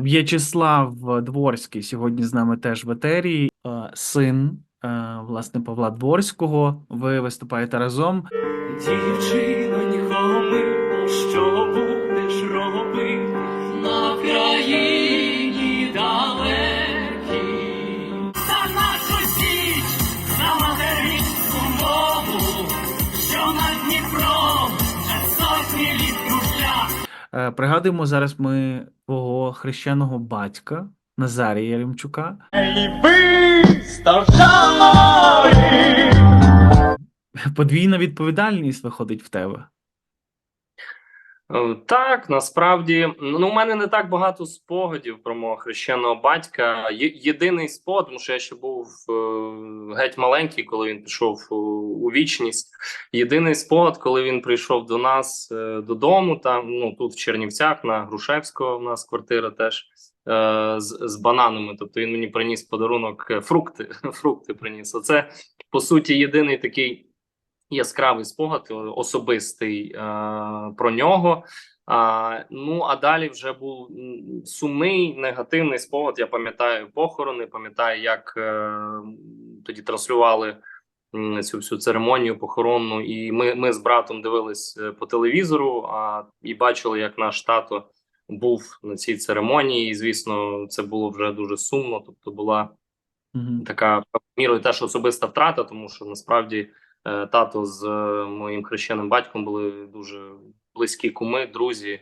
В'ячеслав Дворський сьогодні з нами теж в етері, Е, син е, власне Павла Дворського. Ви виступаєте разом. Дівчинонько Пригадуємо зараз ми твого хрещеного батька Назарія Яремчука. Подвійна відповідальність виходить в тебе. Е, Так, насправді, ну у мене не так багато спогадів про мого хрещеного батька. Є, єдиний спогад, тому що я ще був е, геть маленький, коли він пішов у, у вічність. Єдиний спогад, коли він прийшов до нас е, додому, там ну тут в Чернівцях, на Грушевського, в нас квартира теж е, з, з бананами. Тобто він мені приніс подарунок е, фрукти. Фрукти приніс. Оце по суті єдиний такий яскравий спогад е, особистий е, про нього. А, ну а далі вже був сумний негативний спогад. Я пам'ятаю похорони, пам'ятаю, як е, тоді транслювали цю всю церемонію похоронну. І ми, ми з братом дивились е, по телевізору а, і бачили, як наш тато був на цій церемонії. І звісно, це було вже дуже сумно. Тобто, була Мгм. така мірою теж особиста втрата, тому що насправді тато з е, моїм хрещеним батьком були дуже близькі куми, друзі.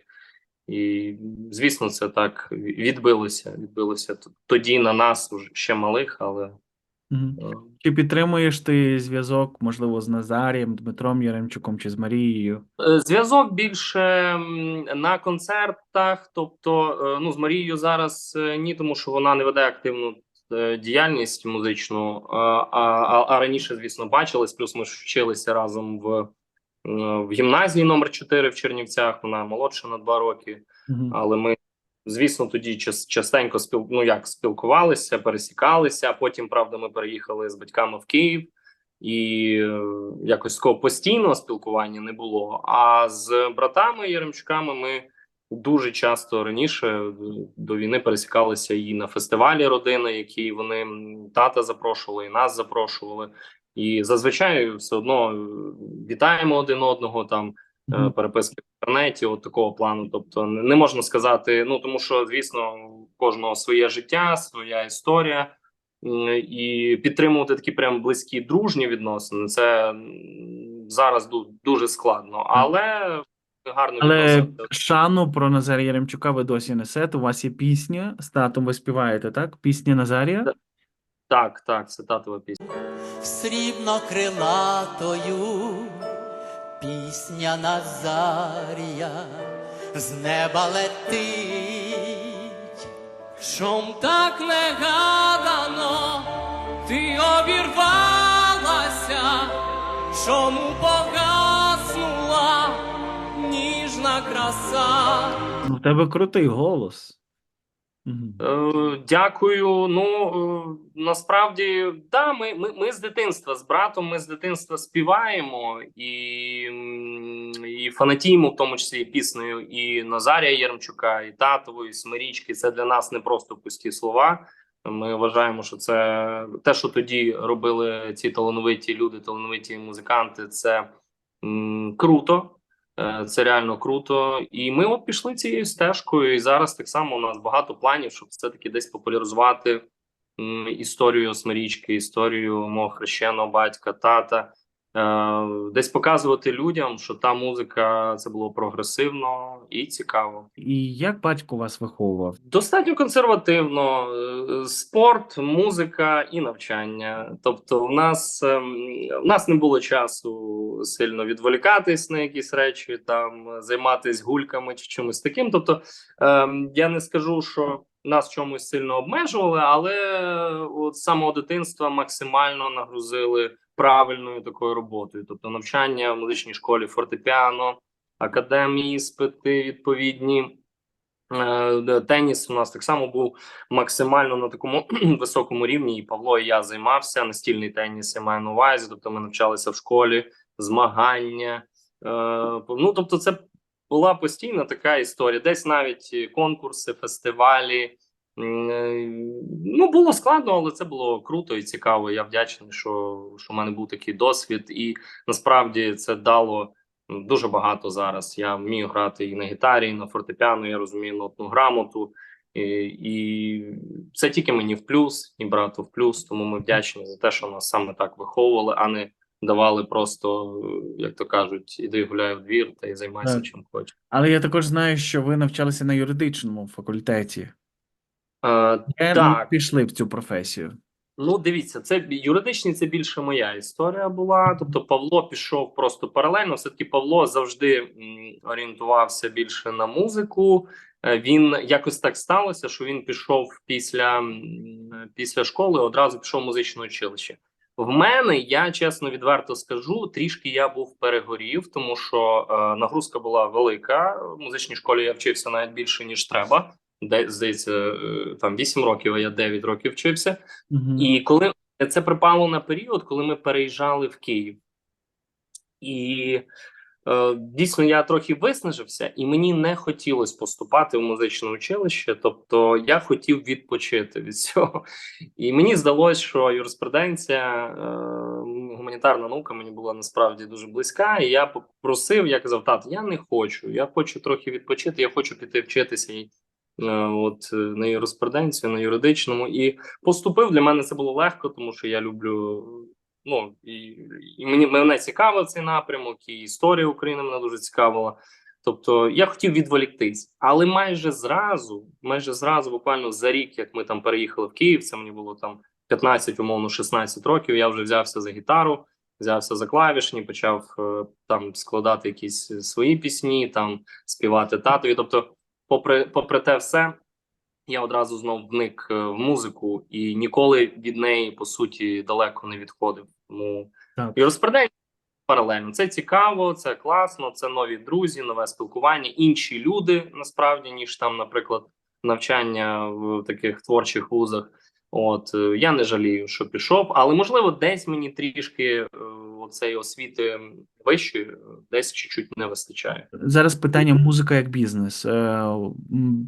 І звісно, це так відбилося. Відбилося тоді на нас ще малих, але е, Чи підтримуєш ти зв'язок, можливо, з Назарієм, Дмитром Яремчуком чи з Марією? Е, Зв'язок більше на концертах, тобто е, ну з Марією зараз е, ні, тому що вона не веде активну е, діяльність музичну. А, а, а раніше, звісно, бачились. Плюс ми ж вчилися разом в, е, в гімназії номер 4 в Чернівцях. Вона молодша на два роки. Але ми, звісно, тоді час, частенько спіл, ну, як спілкувалися, пересікалися. Потім, правда, ми переїхали з батьками в Київ, і е, якось такого постійного спілкування не було. А з братами Яремчуками ми дуже часто раніше е, до війни пересікалися і на фестивалі родини, які вони тата запрошували, і нас запрошували. І зазвичай все одно е, вітаємо один одного там е, переписки в інтернеті, от такого плану. Тобто, не можна сказати, ну тому що, звісно, у кожного своє життя, своя історія, і підтримувати такі прям близькі дружні відносини. Це зараз ду- дуже складно, але гарно Але відносити. шану про Назарія Яремчука ви досі несете. У вас є пісня з татом ви співаєте, так? Пісня Назарія? Так. Так, це татова пісня. срібно крилатою, пісня Назарія з неба летить. Чом так негадано ти обірвалася, чому погаснула ніжна краса? Ну, в тебе крутий голос. Е, Дякую. Ну е, насправді, да, ми, ми, ми з дитинства з братом. Ми з дитинства співаємо і, і фанатіємо, в тому числі і піснею і Назарія Єрмчука, і татової, і Смирічки. Це для нас не просто пусті слова. Ми вважаємо, що це те, що тоді робили ці талановиті люди, талановиті музиканти. Це м, круто. Е, Це реально круто, і ми от пішли цією стежкою. І зараз так само у нас багато планів, щоб все таки десь популяризувати історію Смирічки, історію мого хрещеного батька, тата, десь показувати людям, що та музика це було прогресивно і цікаво. І як батько вас виховував? Достатньо консервативно: е, спорт, музика і навчання. Тобто, в нас ем, в нас не було часу сильно відволікатись на якісь речі, там займатися гульками чи чимось таким. Тобто, ем, я не скажу, що нас чомусь сильно обмежували, але от з самого дитинства максимально нагрузили правильною такою роботою. Тобто, навчання в музичній школі фортепіано, академії, іспити відповідні. Е, Теніс у нас так само був максимально на такому високому рівні. І Павло і я займався. Настільний теніс я маю на увазі. Тобто ми навчалися в школі, змагання. Е, ну тобто, це була постійно така історія. Десь навіть конкурси, фестивалі. Ну, було складно, але це було круто і цікаво. Я вдячний, що, що в мене був такий досвід, і насправді це дало дуже багато зараз. Я вмію грати і на гітарі, і на фортепіано, я розумію нотну грамоту. І, і це тільки мені в плюс, і брату в плюс. Тому ми вдячні за те, що нас саме так виховували, а не давали просто, як то кажуть, іди гуляй в двір та й займайся Так. чим хочеш. Але я також знаю, що ви навчалися на юридичному факультеті. Е, Де Так. ми пішли в цю професію? Ну, дивіться, це бі- юридичний, це більше моя історія була. Тобто, Павло пішов просто паралельно. Все таки Павло завжди м, орієнтувався більше на музику. Е, Він якось так сталося, що він пішов після, м, після школи, одразу пішов в музичне училище. В мене я чесно відверто скажу, трішки я був перегорів, тому що е, нагрузка була велика. В музичній школі я вчився навіть більше ніж треба. Де здається, е, там 8 років, а я 9 років вчився. Мгм. І коли це припало на період, коли ми переїжджали в Київ, і е, дійсно я трохи виснажився, і мені не хотілося поступати в музичне училище. Тобто я хотів відпочити від цього. І мені здалося, що юриспруденція, е, гуманітарна наука мені була насправді дуже близька. І я попросив, я казав, тато, я не хочу. Я хочу трохи відпочити, я хочу піти вчитися і. Е, От е, на юриспруденцію, на юридичному, і поступив для мене це було легко, тому що я люблю. Ну і, і мені мене цікавив цей напрямок, і історія України мене дуже цікавила. Тобто я хотів відволіктись, але майже зразу, майже зразу, буквально за рік, як ми там переїхали в Київ, це мені було там 15, умовно 16 років. Я вже взявся за гітару, взявся за клавішні, почав е, там складати якісь свої пісні, там співати татові. Тобто, попри, попри те все, я одразу знов вник е, в музику і ніколи від неї по суті далеко не відходив. Тому Так. і розпределення паралельно. Це цікаво, це класно, це нові друзі, нове спілкування, інші люди насправді, ніж там, наприклад, навчання в таких творчих вузах. От е, я не жалію, що пішов, але можливо, десь мені трішки оцеї освіти вищої, е, десь чуть-чуть не вистачає. Зараз питання музика як бізнес. Е,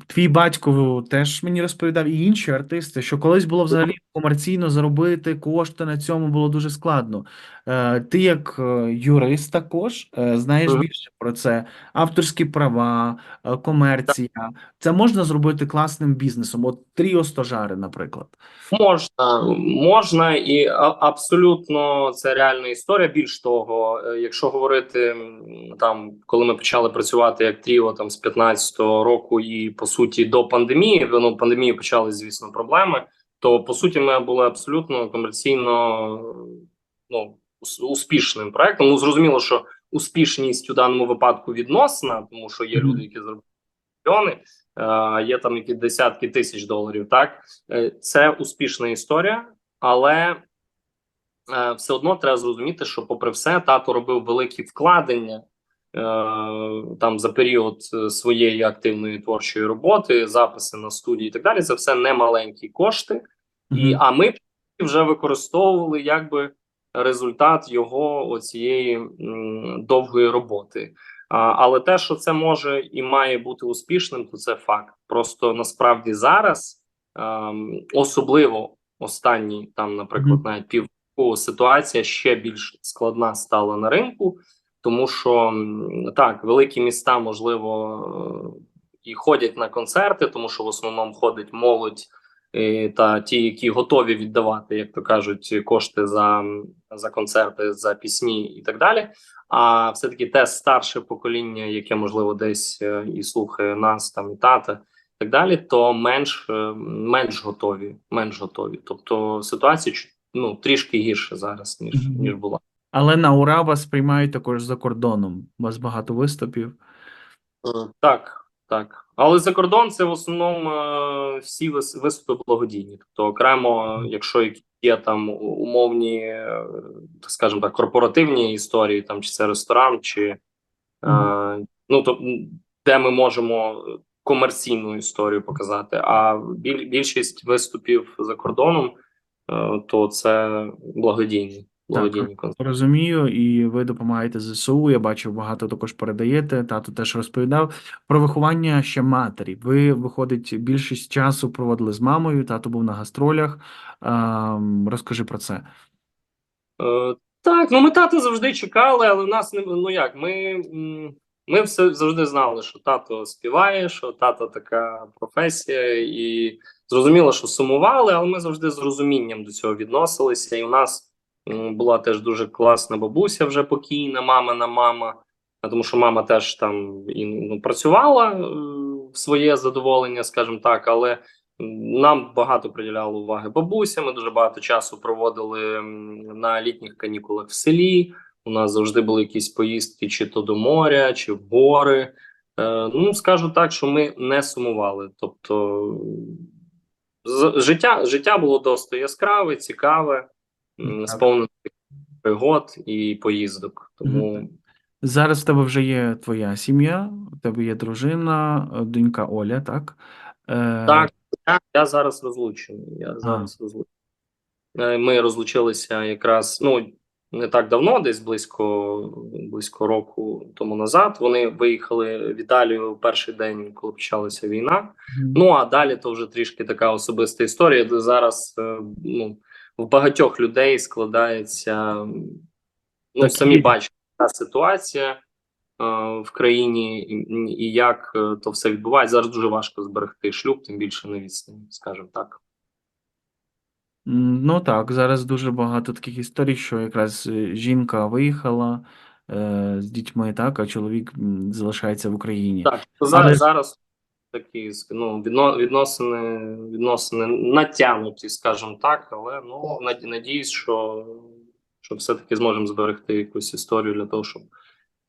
Твій батько теж мені розповідав, і інші артисти, що колись було взагалі комерційно заробити кошти на цьому було дуже складно. Е, Ти, як юрист, також знаєш більше про це. Авторські права, комерція. Це можна зробити класним бізнесом. От тріо стожари, наприклад. Можна, можна і абсолютно це реальна історія. Більш того, е, якщо говорити там, коли ми почали працювати як тріо там з 15-го року, і по суті до пандемії, ну пандемії почали, звісно, проблеми. То по суті, ми були абсолютно комерційно ну успішним проектом. Ну зрозуміло, що успішність у даному випадку відносна, тому що є люди, які зробили мільйони, е, є там які десятки тисяч доларів. Так Е, це успішна історія, але все одно треба зрозуміти, що, попри все, тато робив великі вкладення е, там за період е, своєї активної творчої роботи, записи на студії і так далі. Це все не маленькі кошти. І, а ми вже використовували якби результат його оцієї довгої роботи. Але те, що це може і має бути успішним, то це факт. Просто насправді зараз, ем, особливо останні там, наприклад, навіть півроку ситуація ще більш складна стала на ринку, тому що так, великі міста можливо е, і ходять на концерти, тому що в основному ходить молодь е, та ті, які готові віддавати, як то кажуть, кошти за, за концерти, за пісні і так далі. А все-таки те старше покоління, яке можливо десь е, і слухає нас, там і тата, так далі, то менш, менш готові, менш готові. Тобто ситуація ну, трішки гірше зараз, ніж, Мгм. ніж була. Але на ура вас приймають також за кордоном. У вас багато виступів. Так, так. Але за кордон це в основному е, всі вис- виступи благодійні. Тобто, окремо, якщо є там умовні, е, скажімо так, корпоративні історії, там чи це ресторан, чи е, ну то де ми можемо комерційну історію показати. А біль, більшість виступів за кордоном, то це благодійні. благодійні концерти. Розумію, і ви допомагаєте ЗСУ. Я бачив, багато також передаєте. Тато теж розповідав про виховання ще матері. Ви, виходить, більшість часу проводили з мамою, тато був на гастролях. Ем, розкажи про це. Е, так, ну ми тата завжди чекали, але в нас не ну як, ми, ми все завжди знали, що тато співає, що тато така професія, і зрозуміло, що сумували, але ми завжди з розумінням до цього відносилися. І у нас була теж дуже класна бабуся, вже покійна, мамина мама. Тому що мама теж там і ну, працювала е, в своє задоволення, скажімо так, але нам багато приділяло уваги бабуся. Ми дуже багато часу проводили на літніх канікулах в селі. У нас завжди були якісь поїздки, чи то до моря, чи в гори. Е, ну, скажу так, що ми не сумували. Тобто, життя, життя було досить яскраве, цікаве, м, сповнене пригод і поїздок. Тому Зараз в тебе вже є твоя сім'я, у тебе є дружина, е, донька Оля, так? Е, Так, я, я зараз розлучений. Я зараз розлучений. Ми розлучилися якраз ну не так давно, десь близько близько року тому назад. Вони виїхали в Італію в перший день, коли почалася війна. мгм. Ну а далі то вже трішки така особиста історія, де зараз е, ну, в багатьох людей складається ну, Так, самі є. бачите, та ситуація е, в країні, і, і як е, то все відбувається. Зараз дуже важко зберегти шлюб, тим більше на відстані, скажімо так. Ну так, зараз дуже багато таких історій, що якраз е, жінка виїхала е, з дітьми, так, а чоловік м, залишається в Україні. Так, зараз, Але- зараз такі ну, відно, відносини, відносини натягнуті, скажімо так, але ну, над- надіюсь, що, що все-таки зможемо зберегти якусь історію для того, щоб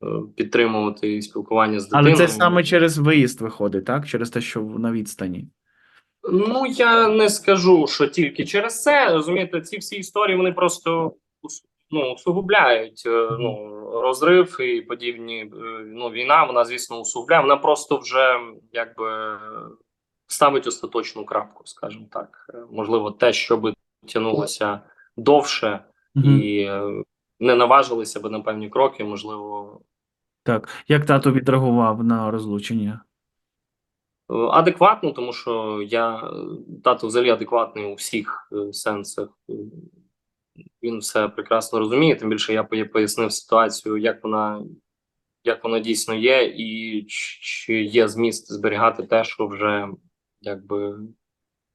е, підтримувати спілкування з дитиною. Але це саме через виїзд виходить, так? Через те, що в- на відстані. Ну, я не скажу, що тільки через це. Розумієте, ці всі історії вони просто ну, усугубляють е, ну, розрив і подібні. е, Ну, війна, вона, звісно, усугубляє. Вона просто вже якби ставить остаточну крапку, скажімо так. Е, Можливо, те, що би тягнулося довше і не наважилися би на певні кроки, можливо, Так. Як тато відреагував на розлучення? Е, Адекватно, тому що я е, тато взагалі адекватний у всіх е, сенсах. Він все прекрасно розуміє. Тим більше я пояснив ситуацію, як вона, як вона дійсно є, і чи є зміст зберігати те, що вже якби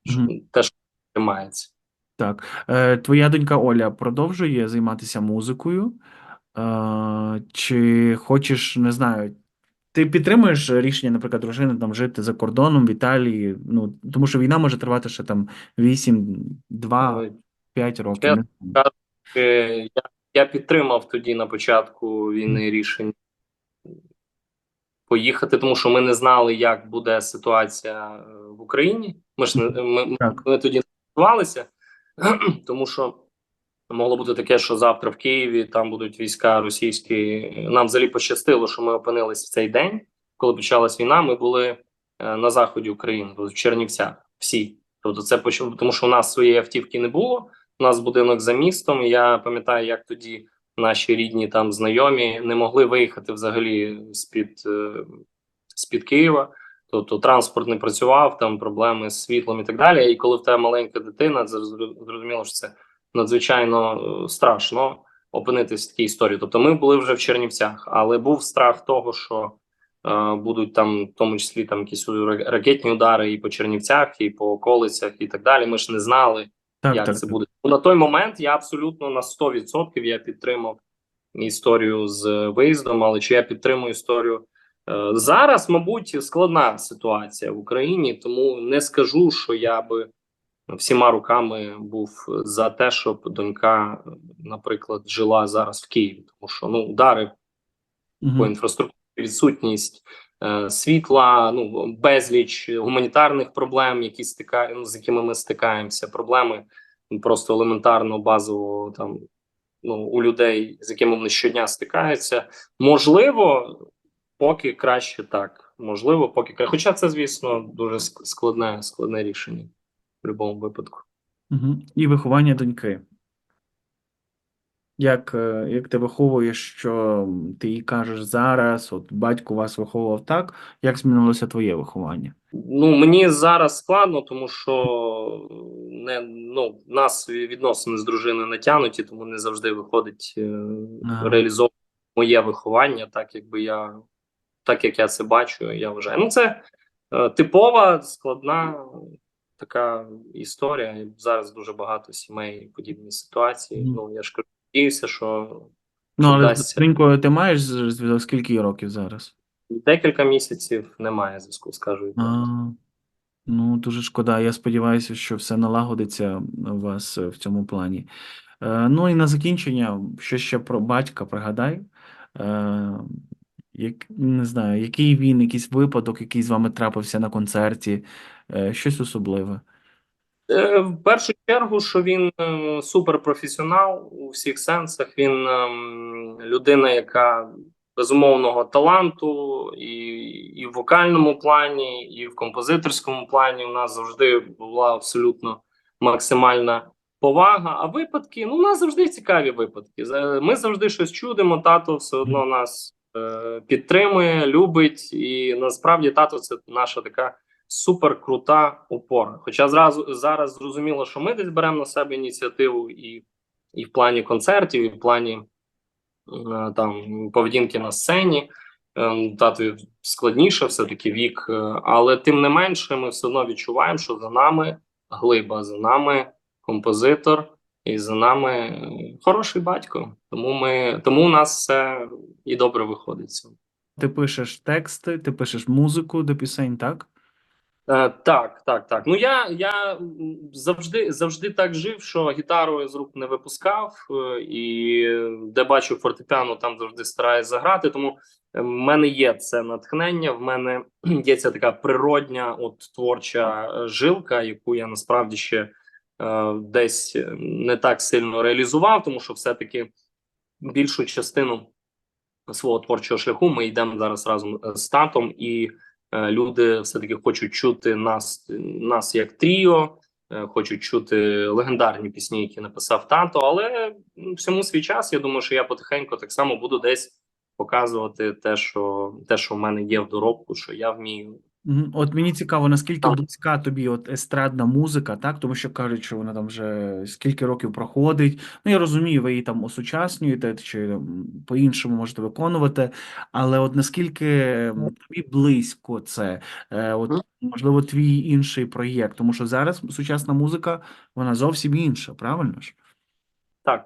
що- Мгм. те, що тримається. Так. Е, твоя донька Оля продовжує займатися музикою? Е, чи хочеш, не знаю, ти підтримуєш рішення, наприклад, дружини там жити за кордоном в Італії? Ну, тому що війна може тривати ще там 8, 2, Е, 5 років. Я-. Е, Я, я підтримав тоді на початку війни рішення поїхати, тому що ми не знали, як буде ситуація е, в Україні. Ми ж не ми, ми- ми тоді не готувалися, тому що могло бути таке, що завтра в Києві там будуть війська російські. Нам взагалі пощастило, що ми опинились в цей день, коли почалась війна. Ми були е, на заході України, в Чернівцях. Всі, тобто, це тому, що у нас своєї автівки не було. У нас будинок за містом. Я пам'ятаю, як тоді наші рідні там знайомі не могли виїхати взагалі з під з під Києва. Тобто транспорт не працював, там проблеми з світлом і так далі. І коли в тебе маленька дитина, зрозуміло, що це надзвичайно е, страшно опинитись в такій історії. Тобто, ми були вже в Чернівцях, але був страх того, що е, будуть там, в тому числі, там якісь ра- ракетні удари і по Чернівцях, і по околицях, і так далі. Ми ж не знали, Так, як так, це так. буде. Ну, На той момент я абсолютно на 100% я підтримав історію з виїздом, але чи я підтримую історію е, зараз, мабуть, складна ситуація в Україні, тому не скажу, що я би всіма руками був за те, щоб донька, наприклад, жила зараз в Києві, тому що ну удари Мгм. по інфраструктурі, відсутність е, світла, ну безліч гуманітарних проблем, які стика... ну, з якими ми стикаємося, проблеми просто елементарно базово там ну у людей, з якими вони щодня стикаються. Можливо, поки краще так. Можливо, поки краще. Хоча це, звісно, дуже складне, складне рішення будь-якому випадку. Мгм. І виховання доньки. Як, е, як ти виховуєш, що ти їй кажеш зараз, от батько вас виховував так, як змінилося твоє виховання? Ну, мені зараз складно, тому що не ну, в нас відносини з дружиною натягнуті, тому не завжди виходить е, Ага. реалізовувати моє виховання, так якби я так як я це бачу, я вважаю. Ну, це е, типова, складна така історія. І Зараз дуже багато сімей подібні ситуації. Мгм. Ну я ж кажу, надіюся, що Ну, але з вдасться. ти маєш зв'язок скільки років зараз? декілька місяців немає зв'язку, скажу. А, ну, дуже шкода. Я сподіваюся, що все налагодиться у вас в цьому плані. Е, ну і на закінчення, що ще про батька пригадай. Е, як, не знаю, який він, якийсь випадок, який з вами трапився на концерті, щось особливе. Е, В першу чергу, що він е, суперпрофесіонал у всіх сенсах. Він ем, людина, яка безумовного таланту, і, і в вокальному плані, і в композиторському плані. У нас завжди була абсолютно максимальна повага. А випадки, ну, у нас завжди цікаві випадки. Ми завжди щось чудимо. Тато все одно нас е, підтримує, любить, і насправді тато це наша така супер крута опора. Хоча зразу зараз зрозуміло, що ми десь беремо на себе ініціативу і, і в плані концертів, і в плані е, там поведінки на сцені. Ем, Татові складніше, все-таки вік, е, але тим не менше, ми все одно відчуваємо, що за нами глиба, за нами композитор, і за нами е, хороший батько. Тому ми тому у нас все і добре виходить. Ти пишеш тексти, ти пишеш музику до пісень, так? Е, так, так, так. Ну я, я завжди завжди так жив, що гітару я з рук не випускав, е, і де бачу фортепіано, там завжди стараюсь заграти. Тому е, в мене є це натхнення. В мене є ця така природня, от творча жилка, яку я насправді ще е, десь не так сильно реалізував, тому що все-таки більшу частину свого творчого шляху ми йдемо зараз разом з татом і е, люди все-таки хочуть чути нас, нас як тріо, е, хочуть чути легендарні пісні, які написав тато. Але всьому свій час. Я думаю, що я потихеньку так само буду десь показувати те, що те, що в мене є в доробку, що я вмію. От мені цікаво, наскільки Так. близька тобі от естрадна музика, так? Тому що кажуть, що вона там вже скільки років проходить. Ну, я розумію, ви її там осучаснюєте чи по-іншому можете виконувати, але от наскільки тобі близько це, Е, от, можливо, твій інший проєкт, тому що зараз сучасна музика, вона зовсім інша, правильно ж? Так.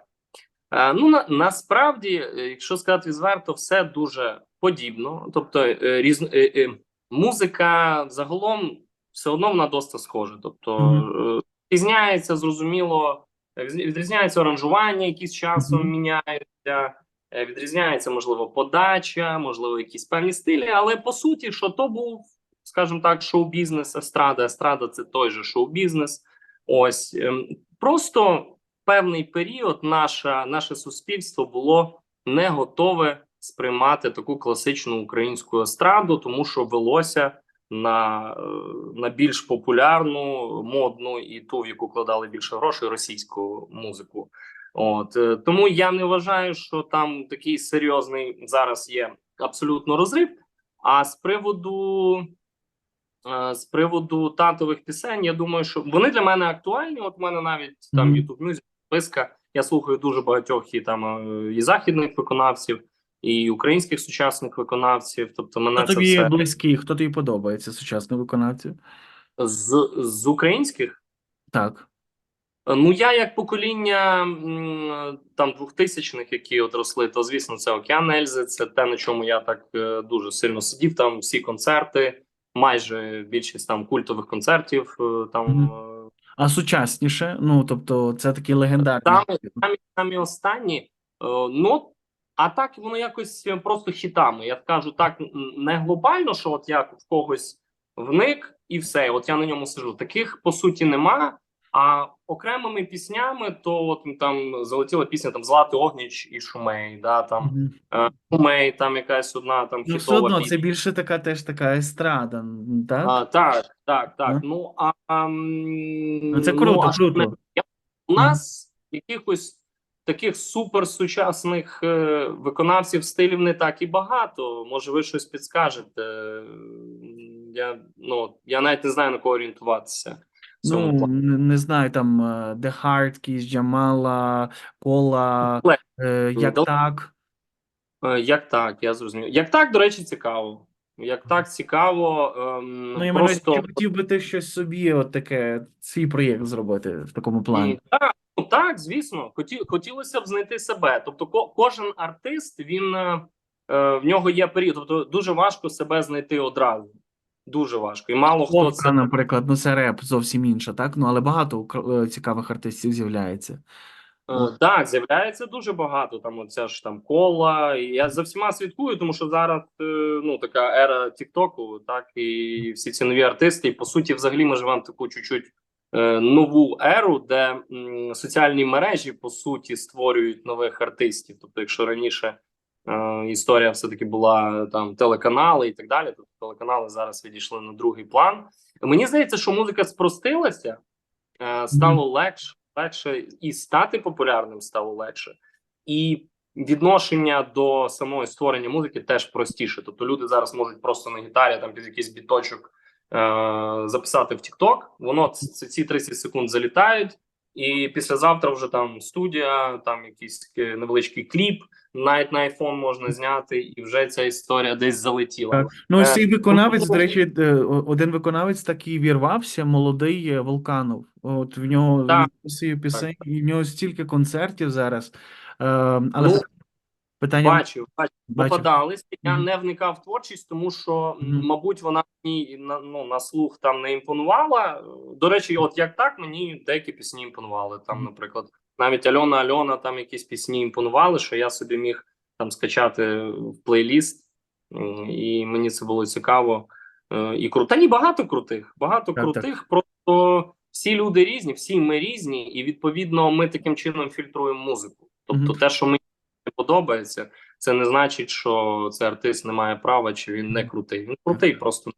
Е, ну, на, насправді, е, якщо сказати відверто, все дуже подібно. Тобто, різ, музика загалом все одно вона досить схожа. Тобто, е, відрізняється, зрозуміло, е, відріз- відрізняється аранжування, які з часом Мгм. міняються, е, відрізняється, можливо, подача, можливо, якісь певні стилі, але по суті, що то був, скажімо так, шоу-бізнес, естрада. Естрада це той же шоу-бізнес. Ось ем, просто певний період наше, наше суспільство було не готове сприймати таку класичну українську естраду, тому що велося на, на більш популярну, модну і ту, в яку кладали більше грошей, російську музику. От е, тому я не вважаю, що там такий серйозний зараз є абсолютно розрив. А з приводу е, з приводу татових пісень, я думаю, що вони для мене актуальні. От в мене навіть там. YouTube Music, списка. Я слухаю дуже багатьох і там е, і західних виконавців, і українських сучасних виконавців. Тобто, мене Хто це тобі все близький, хто тобі подобається, сучасний виконавці? з, з українських. Так. Ну, я як покоління там двохтисячних, які от росли, то звісно, це Океан Ельзи. Це те, на чому я так е, дуже сильно сидів. Там всі концерти, майже більшість там культових концертів. е, Там е, А сучасніше, ну, тобто, це такі легендарні. Там- самі самі останні. Ну а так воно якось е, просто хітами. Я кажу так, не глобально, що от я в когось вник і все. От я на ньому сижу. Таких по суті нема. А окремими піснями, то от там залетіла пісня там Златий Огніч і Шумей. Да, там Мгм. Шумей, там якась одна там Ну, все одно, пісня. це більше така теж така естрада, так? А, так, так, так. Ну. Ну а м, Ну, це круто, а круто. я- у нас якихось таких суперсучасних е, виконавців стилів не так і багато. Може, ви щось підскажете. Я, ну, я навіть не знаю на кого орієнтуватися. Ну, не, не знаю, там е, The Hardkeys, Джамала, Кола, е, як дал- так. Е, Як так, я зрозумів. Як так, до речі, цікаво. Як так цікаво, ем, Ну, я просто хотів би ти щось собі, от таке, свій проєкт зробити в такому плані. Так, так, звісно, Хоті, хотілося б знайти себе. Тобто, ко, кожен артист він е, е, в нього є період. Тобто, дуже важко себе знайти одразу. Дуже важко. І мало хто це наприклад, ну це реп зовсім інше, так? Ну, але багато е, цікавих артистів з'являється. Е, Так, з'являється дуже багато. Там оця ж там кола. І я за всіма слідкую, тому що зараз е, ну така ера Тіктоку, так і всі ці нові артисти. І по суті, взагалі, ми живемо таку чуть-чуть нову еру, де соціальні мережі по суті створюють нових артистів. Тобто, якщо раніше е, історія все таки була там телеканали і так далі, то телеканали зараз відійшли на другий план. Мені здається, що музика спростилася, е, стало легше, легше і стати популярним стало легше, і відношення до самої створення музики теж простіше. Тобто люди зараз можуть просто на гітарі там під якийсь біточок е- записати в TikTok, Воно ці 30 секунд залітають, і післязавтра вже там студія, там якийсь е, невеличкий кліп, навіть на iPhone можна зняти, і вже ця історія десь залетіла. Так. Ну, Е, цей виконавець, до речі, е, один виконавець такий вірвався, молодий е, Волканов. От в нього Так. він пісень, і в нього стільки концертів зараз. Е, але Ну, питання Бачив, бачив, Бачив. попадались. Я не вникав в творчість, тому що, м, Мгм. мабуть, вона мені на, ну, на слух там не імпонувала. До речі, от як так, мені деякі пісні імпонували. Там, наприклад, навіть Альона Альона, там якісь пісні імпонували, що я собі міг там скачати в плейліст, і мені це було цікаво. Е, І круто. Та ні, багато крутих, багато Так, крутих. Просто всі люди різні, всі ми різні, і відповідно ми таким чином фільтруємо музику. Тобто, Мгм. те, що мені не подобається, це не значить, що цей артист не має права чи він не крутий. Він крутий, просто